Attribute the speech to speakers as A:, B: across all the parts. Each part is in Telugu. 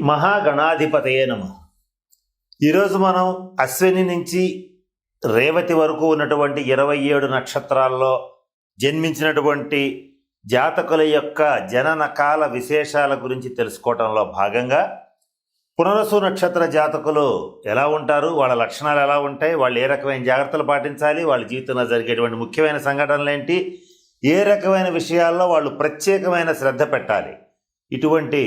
A: మహాగణాధిపతయే నమ. ఈరోజు మనం అశ్విని నుంచి రేవతి వరకు ఉన్నటువంటి ఇరవై ఏడు నక్షత్రాల్లో జన్మించినటువంటి జాతకుల యొక్క జనన కాల విశేషాల గురించి తెలుసుకోవటంలో భాగంగా పునరసు నక్షత్ర జాతకులు ఎలా ఉంటారు వాళ్ళ లక్షణాలు ఎలా ఉంటాయి వాళ్ళు ఏ రకమైన జాగ్రత్తలు పాటించాలి వాళ్ళ జీవితంలో జరిగేటువంటి ముఖ్యమైన సంఘటనలు ఏంటి ఏ రకమైన విషయాల్లో వాళ్ళు ప్రత్యేకమైన శ్రద్ధ పెట్టాలి ఇటువంటి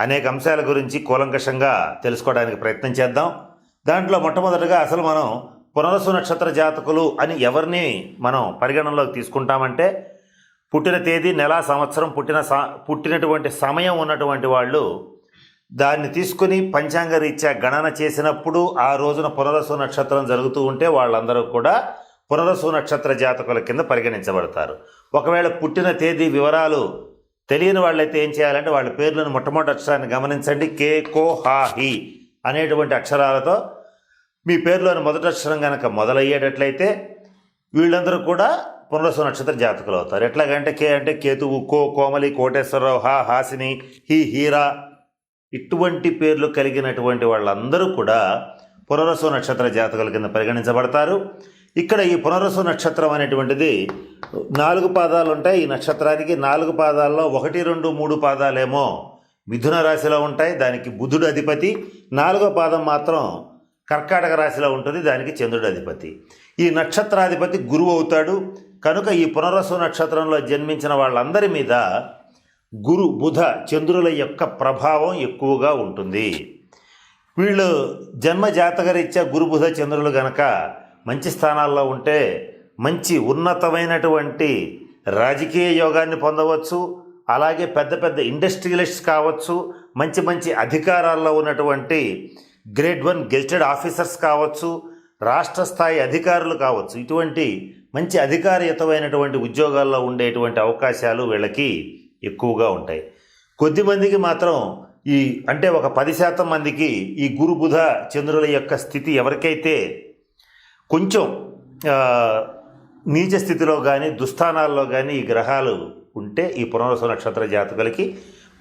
A: అనేక అంశాల గురించి కూలంకషంగా తెలుసుకోవడానికి ప్రయత్నం చేద్దాం. దాంట్లో మొట్టమొదటిగా అసలు మనం పునరసు నక్షత్ర జాతకులు అని ఎవరిని మనం పరిగణనలోకి తీసుకుంటామంటే పుట్టిన తేదీ నెల సంవత్సరం పుట్టిన స పుట్టినటువంటి సమయం ఉన్నటువంటి వాళ్ళు దాన్ని తీసుకుని పంచాంగ రీత్యా గణన చేసినప్పుడు ఆ రోజున పునరసు నక్షత్రం జరుగుతూ ఉంటే వాళ్ళందరూ కూడా పునరసు నక్షత్ర జాతకుల కింద పరిగణించబడతారు. ఒకవేళ పుట్టిన తేదీ వివరాలు తెలియని వాళ్ళైతే ఏం చేయాలంటే వాళ్ళ పేర్లను మొట్టమొదటి అక్షరాన్ని గమనించండి. కే కో హా హి అనేటువంటి అక్షరాలతో మీ పేర్లోని మొదటి అక్షరం కనుక మొదలయ్యేటట్లయితే వీళ్ళందరూ కూడా పునరసు నక్షత్ర జాతకులు అవుతారు. ఎట్లాగంటే కే అంటే కేతువు కో కోమలి కోటేశ్వరరావు హా హాసిని హి హీరా ఇటువంటి పేర్లు కలిగినటువంటి వాళ్ళందరూ కూడా పునరసు నక్షత్ర జాతకుల కింద పరిగణించబడతారు. ఇక్కడ ఈ పునరసు నక్షత్రం అనేటువంటిది నాలుగు పాదాలు ఉంటాయి. ఈ నక్షత్రానికి నాలుగు పాదాల్లో ఒకటి రెండు మూడు పాదాలేమో మిథున రాశిలో ఉంటాయి. దానికి బుధుడు అధిపతి. నాలుగో పాదం మాత్రం కర్కాటక రాశిలో ఉంటుంది. దానికి చంద్రుడు అధిపతి. ఈ నక్షత్రాధిపతి గురువు అవుతాడు. కనుక ఈ పునరసు నక్షత్రంలో జన్మించిన వాళ్ళందరి మీద గురు బుధ చంద్రుల యొక్క ప్రభావం ఎక్కువగా ఉంటుంది. వీళ్ళు జన్మ జాతకరీత్యా గురుబుధ చంద్రులు గనక మంచి స్థానాల్లో ఉంటే మంచి ఉన్నతమైనటువంటి రాజకీయ యోగాన్ని పొందవచ్చు అలాగే పెద్ద పెద్ద ఇండస్ట్రియలిస్ట్స్ కావచ్చు మంచి మంచి అధికారాల్లో ఉన్నటువంటి గ్రేడ్ వన్ గెజిటెడ్ ఆఫీసర్స్ కావచ్చు రాష్ట్ర స్థాయి అధికారులు కావచ్చు. ఇటువంటి మంచి అధికారయుతమైనటువంటి ఉద్యోగాల్లో ఉండేటువంటి అవకాశాలు వీళ్ళకి ఎక్కువగా ఉంటాయి. కొద్దిమందికి మాత్రం ఈ అంటే ఒక పది శాతం మందికి ఈ గురు బుధ చంద్రుల యొక్క స్థితి ఎవరికైతే కొంచెం నీచ స్థితిలో కానీ దుస్థానాల్లో కానీ ఈ గ్రహాలు ఉంటే ఈ పునర్వస నక్షత్ర జాతకులకి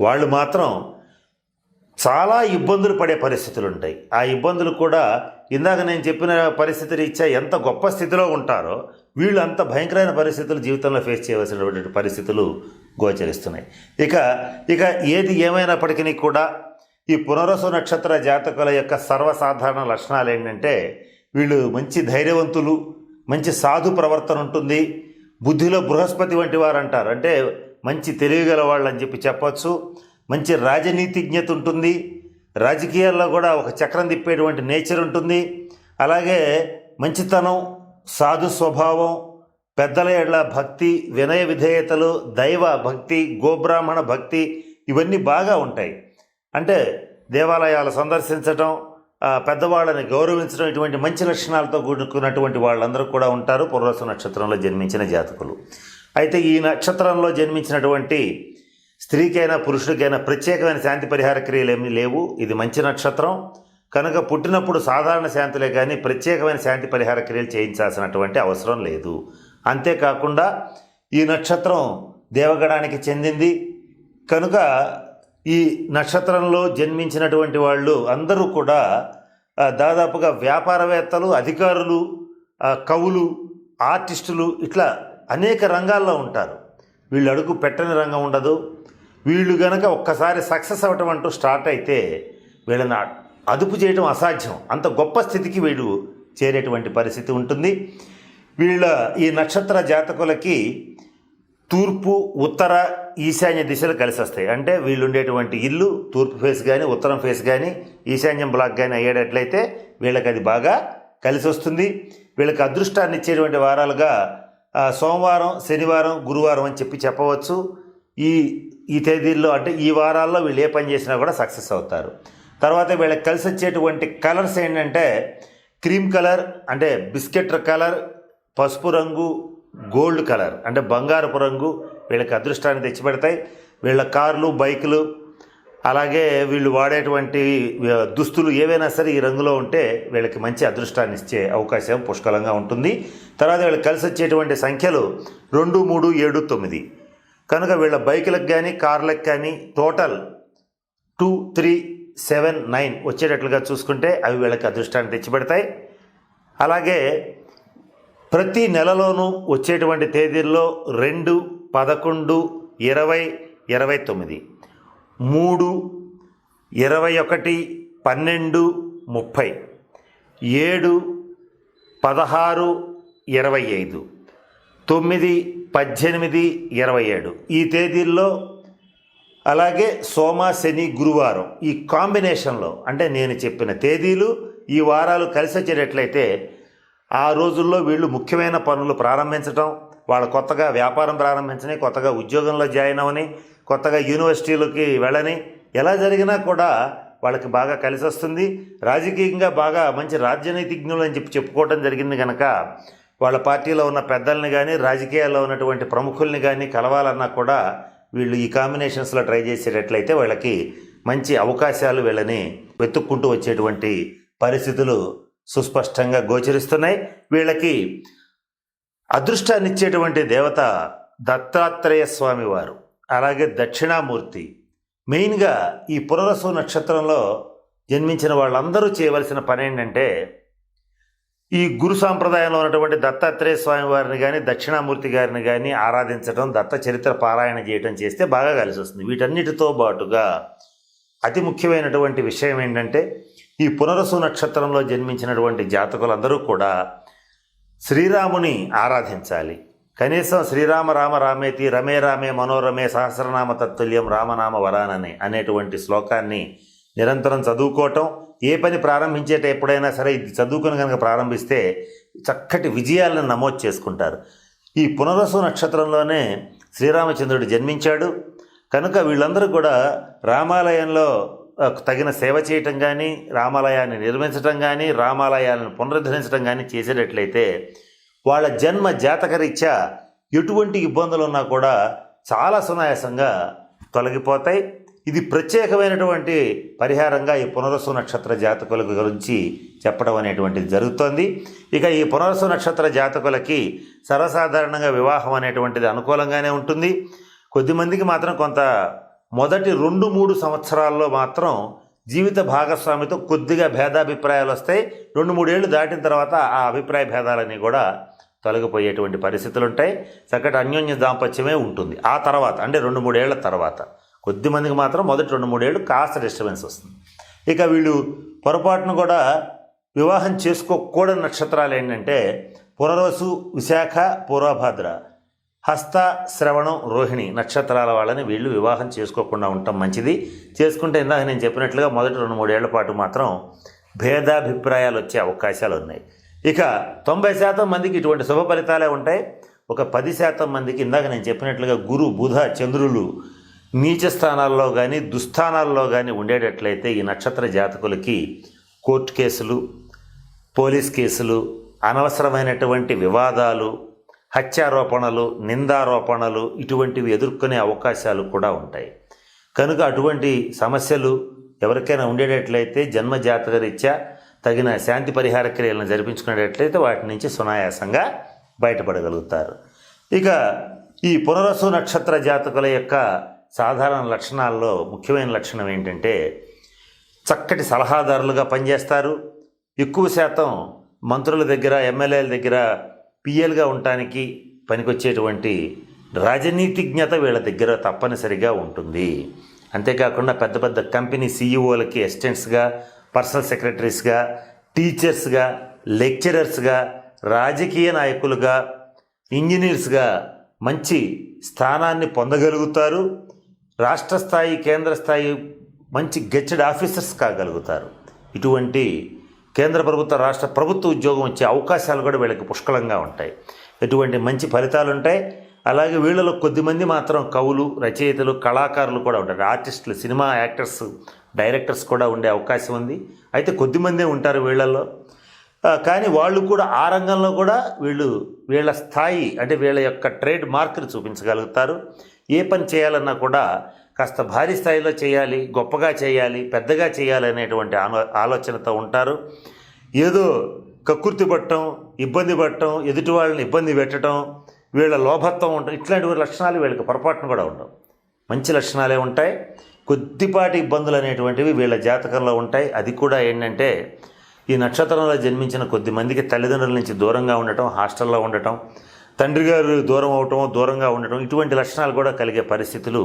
A: వాళ్ళు మాత్రం చాలా ఇబ్బందులు పడే పరిస్థితులు ఉంటాయి. ఆ ఇబ్బందులు కూడా ఇందాక నేను చెప్పిన పరిస్థితి రీత్యా ఎంత గొప్ప స్థితిలో ఉంటారో వీళ్ళు అంత భయంకరమైన పరిస్థితులు జీవితంలో ఫేస్ చేయవలసినటువంటి పరిస్థితులు గోచరిస్తున్నాయి. ఇక ఇక ఏది ఏమైనప్పటికీ కూడా ఈ పునరసు నక్షత్ర జాతకుల యొక్క సర్వసాధారణ లక్షణాలు ఏంటంటే వీళ్ళు మంచి ధైర్యవంతులు మంచి సాధు ప్రవర్తన ఉంటుంది. బుద్ధిలో బృహస్పతి వంటి వారు అంటారు అంటే మంచి తెలివిగల వాళ్ళు అని చెప్పి చెప్పచ్చు. మంచి రాజనీతిజ్ఞత ఉంటుంది. రాజకీయాల్లో కూడా ఒక చక్రం తిప్పేటువంటి నేచర్ ఉంటుంది. అలాగే మంచితనం సాధు స్వభావం పెద్దల ఎడ్ల భక్తి వినయ విధేయతలు దైవ భక్తి గోబ్రాహ్మణ భక్తి ఇవన్నీ బాగా ఉంటాయి. అంటే దేవాలయాలు సందర్శించటం పెద్దవాళ్ళని గౌరవించడం ఇటువంటి మంచి లక్షణాలతో కూడుకున్నటువంటి వాళ్ళందరూ కూడా ఉంటారు. పునర్వసు నక్షత్రంలో జన్మించిన జాతకులు. అయితే ఈ నక్షత్రంలో జన్మించినటువంటి స్త్రీకైనా పురుషుడికైనా ప్రత్యేకమైన శాంతి పరిహార క్రియలు ఏమీ లేవు. ఇది మంచి నక్షత్రం. కనుక పుట్టినప్పుడు సాధారణ శాంతులే కానీ ప్రత్యేకమైన శాంతి పరిహార క్రియలు చేయించాల్సినటువంటి అవసరం లేదు. అంతేకాకుండా ఈ నక్షత్రం దేవగణానికి చెందింది. కనుక ఈ నక్షత్రంలో జన్మించినటువంటి వాళ్ళు అందరూ కూడా దాదాపుగా వ్యాపారవేత్తలు అధికారులు కవులు ఆర్టిస్టులు ఇట్లా అనేక రంగాల్లో ఉంటారు. వీళ్ళు అడుగు పెట్టని రంగం ఉండదు. వీళ్ళు గనక ఒక్కసారి సక్సెస్ అవ్వటం అంటూ స్టార్ట్ అయితే వీళ్ళని అదుపు చేయడం అసాధ్యం. అంత గొప్ప స్థితికి వీళ్ళు చేరేటువంటి పరిస్థితి ఉంటుంది. వీళ్ళ ఈ నక్షత్ర జాతకులకి తూర్పు ఉత్తర ఈశాన్య దిశలు కలిసి వస్తాయి. అంటే వీళ్ళు ఉండేటువంటి ఇల్లు తూర్పు ఫేస్ కానీ ఉత్తరం ఫేస్ కానీ ఈశాన్యం బ్లాక్ కానీ అయ్యేటట్లయితే వీళ్ళకి అది బాగా కలిసి వస్తుంది. వీళ్ళకి అదృష్టాన్ని ఇచ్చేటువంటి వారాలుగా సోమవారం శనివారం గురువారం అని చెప్పి చెప్పవచ్చు. ఈ ఈ తేదీల్లో అంటే ఈ వారాల్లో వీళ్ళు ఏ పని చేసినా కూడా సక్సెస్ అవుతారు. తర్వాత వీళ్ళకి కలిసి వచ్చేటువంటి కలర్స్ ఏంటంటే క్రీమ్ కలర్ అంటే బిస్కెట్ కలర్ పసుపు రంగు గోల్డ్ కలర్. అంటే బంగారపు రంగు వీళ్ళకి అదృష్టాన్ని తెచ్చిపెడతాయి. వీళ్ళ కార్లు బైకులు అలాగే వీళ్ళు వాడేటువంటి దుస్తులు ఏవైనా సరే ఈ రంగులో ఉంటే వీళ్ళకి మంచి అదృష్టాన్ని ఇచ్చే అవకాశం పుష్కలంగా ఉంటుంది. తర్వాత వీళ్ళకి కలిసి వచ్చేటువంటి సంఖ్యలు రెండు మూడు ఏడు తొమ్మిది. కనుక వీళ్ళ బైకులకు కానీ కార్లకు కానీ total two three seven nine వచ్చేటట్లుగా చూసుకుంటే అవి వీళ్ళకి అదృష్టాన్ని తెచ్చిపెడతాయి. అలాగే ప్రతి నెలలోనూ వచ్చేటువంటి తేదీల్లో రెండు పదకొండు ఇరవై ఇరవై తొమ్మిది. మూడు ఇరవై ఒకటి పన్నెండు ముప్పై. ఏడు పదహారు ఇరవై ఐదు. తొమ్మిది పద్దెనిమిది ఇరవై ఏడు. ఈ తేదీల్లో అలాగే సోమ శని గురువారం ఈ కాంబినేషన్లో అంటే నేను చెప్పిన తేదీలు ఈ వారాలు కలిసి వచ్చేటట్లయితే ఆ రోజుల్లో వీళ్ళు ముఖ్యమైన పనులు ప్రారంభించటం వాళ్ళు కొత్తగా వ్యాపారం ప్రారంభించని కొత్తగా ఉద్యోగంలో జాయిన్ అవని కొత్తగా యూనివర్సిటీలకి వెళ్ళని ఎలా జరిగినా కూడా వాళ్ళకి బాగా కలిసి వస్తుంది. రాజకీయంగా బాగా మంచి రాజ్యనీతిజ్ఞులు అని చెప్పి చెప్పుకోవటం జరిగింది కనుక వాళ్ళ పార్టీలో ఉన్న పెద్దల్ని కానీ రాజకీయాల్లో ఉన్నటువంటి ప్రముఖుల్ని కానీ కలవాలన్నా కూడా వీళ్ళు ఈ కాంబినేషన్స్లో ట్రై చేసేటట్లయితే వాళ్ళకి మంచి అవకాశాలు వీళ్ళని వెతుక్కుంటూ వచ్చేటువంటి పరిస్థితులు సుస్పష్టంగా గోచరిస్తున్నాయి. వీళ్ళకి అదృష్టాన్నిచ్చేటువంటి దేవత దత్తాత్రేయ స్వామి వారు అలాగే దక్షిణామూర్తి. మెయిన్గా ఈ పునరసు నక్షత్రంలో జన్మించిన వాళ్ళందరూ చేయవలసిన పని ఏంటంటే ఈ గురు సాంప్రదాయంలో ఉన్నటువంటి దత్తాత్రేయ స్వామి వారిని కానీ దక్షిణామూర్తి గారిని కానీ ఆరాధించడం దత్త చరిత్ర పారాయణ చేయడం చేస్తే బాగా కలిసి వస్తుంది వీటన్నిటితో పాటుగా అతి ముఖ్యమైనటువంటి విషయం ఏంటంటే ఈ పునరసు నక్షత్రంలో జన్మించినటువంటి జాతకులందరూ కూడా శ్రీరాముని ఆరాధించాలి. కనీసం శ్రీరామ రామ రామేతి రమే రామే మనోరమే సహస్రనామ తత్తుల్యం రామనామ వరానని అనేటువంటి శ్లోకాన్ని నిరంతరం చదువుకోవటం ఏ పని ప్రారంభించేట ఎప్పుడైనా సరే ఇది చదువుకుని కనుక ప్రారంభిస్తే చక్కటి విజయాలను నమోదు చేసుకుంటారు. ఈ పునరసు నక్షత్రంలోనే శ్రీరామచంద్రుడు జన్మించాడు. కనుక వీళ్ళందరూ కూడా రామాలయంలో తగిన సేవ చేయటం కానీ రామాలయాన్ని నిర్మించటం కానీ రామాలయాలను పునరుద్ధరించడం కానీ చేసేటట్లయితే వాళ్ళ జన్మ జాతకరీత్యా ఎటువంటి ఇబ్బందులు ఉన్నా కూడా చాలా సునాయాసంగా తొలగిపోతాయి. ఇది ప్రత్యేకమైనటువంటి పరిహారంగా ఈ పునరసు నక్షత్ర జాతకుల గురించి చెప్పడం అనేటువంటిది జరుగుతోంది. ఇక ఈ పునరసు నక్షత్ర జాతకులకి సర్వసాధారణంగా వివాహం అనేటువంటిది అనుకూలంగానే ఉంటుంది. కొద్దిమందికి మాత్రం కొంత మొదటి రెండు మూడు సంవత్సరాల్లో మాత్రం జీవిత భాగస్వామితో కొద్దిగా భేదాభిప్రాయాలు వస్తాయి రెండు మూడేళ్ళు దాటిన తర్వాత ఆ అభిప్రాయ భేదాలన్నీ కూడా తొలగిపోయేటువంటి పరిస్థితులు ఉంటాయి చక్కటి అన్యోన్య దాంపత్యమే ఉంటుంది. ఆ తర్వాత అంటే రెండు మూడేళ్ళ తర్వాత కొద్దిమందికి మాత్రం మొదటి రెండు మూడేళ్ళు కాస్త డిస్టర్బెన్స్ వస్తుంది. ఇక వీళ్ళు పొరపాటును కూడా వివాహం చేసుకోకూడని నక్షత్రాలు ఏంటంటే పునర్వసు విశాఖ పూర్వభద్ర. హస్త శ్రవణం రోహిణి నక్షత్రాల వాళ్ళని వీళ్ళు వివాహం చేసుకోకుండా ఉండటం మంచిది. చేసుకుంటే ఇందాక నేను చెప్పినట్లుగా మొదటి రెండు మూడేళ్ళ పాటు మాత్రం భేదాభిప్రాయాలు వచ్చే అవకాశాలు ఉన్నాయి. ఇక తొంభై శాతం మందికి ఇటువంటి శుభ ఫలితాలే ఉంటాయి. ఒక పది శాతం మందికి ఇందాక నేను చెప్పినట్లుగా గురు బుధ చంద్రులు నీచ స్థానాల్లో కానీ దుస్థానాల్లో కానీ ఉండేటట్లయితే ఈ నక్షత్ర జాతకులకి కోర్టు కేసులు పోలీస్ కేసులు అనవసరమైనటువంటి వివాదాలు హత్యారోపణలు నిందారోపణలు ఇటువంటివి ఎదుర్కొనే అవకాశాలు కూడా ఉంటాయి. కనుక అటువంటి సమస్యలు ఎవరికైనా ఉండేటట్లయితే జన్మ జాతక రీత్యా తగిన శాంతి పరిహార క్రియలను జరిపించుకునేటట్లయితే వాటి నుంచి సునాయాసంగా బయటపడగలుగుతారు. ఇక ఈ పునరసు నక్షత్ర జాతకుల యొక్క సాధారణ లక్షణాల్లో ముఖ్యమైన లక్షణం ఏంటంటే చక్కటి సలహాదారులుగా పనిచేస్తారు. ఎక్కువ శాతం మంత్రుల దగ్గర ఎమ్మెల్యేల దగ్గర పిఎల్గా ఉండటానికి పనికొచ్చేటువంటి రాజనీతిజ్ఞత వీళ్ళ దగ్గర తప్పనిసరిగా ఉంటుంది. అంతేకాకుండా పెద్ద పెద్ద కంపెనీ సీఈఓలకి అసిస్టెంట్స్గా పర్సనల్ సెక్రటరీస్గా టీచర్స్గా లెక్చరర్స్గా రాజకీయ నాయకులుగా ఇంజనీర్స్గా మంచి స్థానాన్ని పొందగలుగుతారు. రాష్ట్ర స్థాయి కేంద్ర స్థాయి మంచి గెచ్చడ్ ఆఫీసర్స్ కాగలుగుతారు. ఇటువంటి కేంద్ర ప్రభుత్వ రాష్ట్ర ప్రభుత్వ ఉద్యోగం వచ్చే అవకాశాలు కూడా వీళ్ళకి పుష్కలంగా ఉంటాయి. ఎటువంటి మంచి ఫలితాలు ఉంటాయి. అలాగే వీళ్ళలో కొద్దిమంది మాత్రం కవులు రచయితలు కళాకారులు కూడా ఉంటారు. ఆర్టిస్టులు సినిమా యాక్టర్స్ డైరెక్టర్స్ కూడా ఉండే అవకాశం ఉంది. అయితే కొద్దిమందే ఉంటారు వీళ్ళల్లో. కానీ వాళ్ళు కూడా ఆ రంగంలో కూడా వీళ్ళు వీళ్ళ స్థాయి అంటే వీళ్ళ యొక్క ట్రేడ్ మార్క్ని చూపించగలుగుతారు. ఏ పని చేయాలన్నా కూడా కాస్త భారీ స్థాయిలో చేయాలి గొప్పగా చేయాలి పెద్దగా చేయాలి అనేటువంటి ఆలో ఆలోచనతో ఉంటారు. ఏదో కక్కుర్తి పట్టడం ఇబ్బంది పట్టడం ఎదుటి వాళ్ళని ఇబ్బంది పెట్టడం వీళ్ళ లోభత్వం ఉండటం ఇట్లాంటి లక్షణాలు వీళ్ళకి పొరపాటును కూడా ఉండవు. మంచి లక్షణాలే ఉంటాయి. కొద్దిపాటి ఇబ్బందులు అనేటువంటివి వీళ్ళ జాతకంలో ఉంటాయి. అది కూడా ఏంటంటే ఈ నక్షత్రంలో జన్మించిన కొద్ది మందికి తల్లిదండ్రుల నుంచి దూరంగా ఉండటం హాస్టల్లో ఉండటం తండ్రి గారు దూరం అవటం దూరంగా ఉండటం ఇటువంటి లక్షణాలు కూడా కలిగే పరిస్థితులు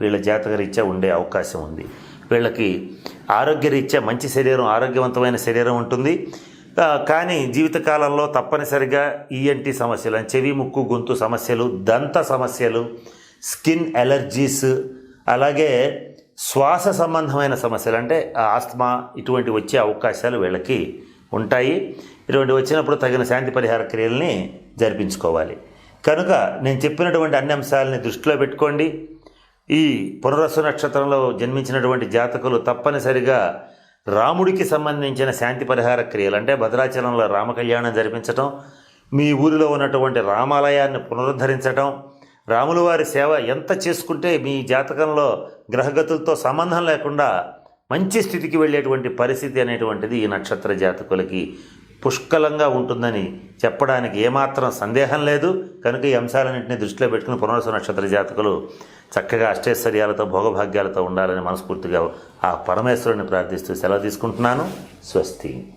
A: వీళ్ళ జాతకరీత్యా ఉండే అవకాశం ఉంది. వీళ్ళకి ఆరోగ్యరీత్యా మంచి శరీరం ఆరోగ్యవంతమైన శరీరం ఉంటుంది. కానీ జీవితకాలంలో తప్పనిసరిగా ఈఎన్టీ సమస్యలు అంటే చెవి ముక్కు గొంతు సమస్యలు దంత సమస్యలు స్కిన్ ఎలర్జీస్ అలాగే శ్వాస సంబంధమైన సమస్యలు అంటే ఆస్తమా ఇటువంటి వచ్చే అవకాశాలు వీళ్ళకి ఉంటాయి. ఇటువంటి వచ్చినప్పుడు తగిన శాంతి పరిహార క్రియల్ని జరిపించుకోవాలి. కనుక నేను చెప్పినటువంటి అన్ని అంశాలని దృష్టిలో పెట్టుకోండి. ఈ పునరస్సు నక్షత్రంలో జన్మించినటువంటి జాతకులు తప్పనిసరిగా రాముడికి సంబంధించిన శాంతి పరిహార క్రియలు అంటే భద్రాచలంలో రామకళ్యాణం జరిపించటం మీ ఊరిలో ఉన్నటువంటి రామాలయాన్ని పునరుద్ధరించటం రాముల వారి సేవ ఎంత చేసుకుంటే మీ జాతకంలో గ్రహగతులతో సంబంధం లేకుండా మంచి స్థితికి వెళ్ళేటువంటి పరిస్థితి అనేటువంటిది ఈ నక్షత్ర జాతకులకి పుష్కలంగా ఉంటుందని చెప్పడానికి ఏమాత్రం సందేహం లేదు. కనుక ఈ అంశాలన్నింటినీ దృష్టిలో పెట్టుకుని పునర్వసు నక్షత్ర జాతకులు చక్కగా అష్టైశ్వర్యాలతో భోగభాగ్యాలతో ఉండాలని మనస్ఫూర్తిగా ఆ పరమేశ్వరుని ప్రార్థిస్తూ సెలవు తీసుకుంటున్నాను. స్వస్తి.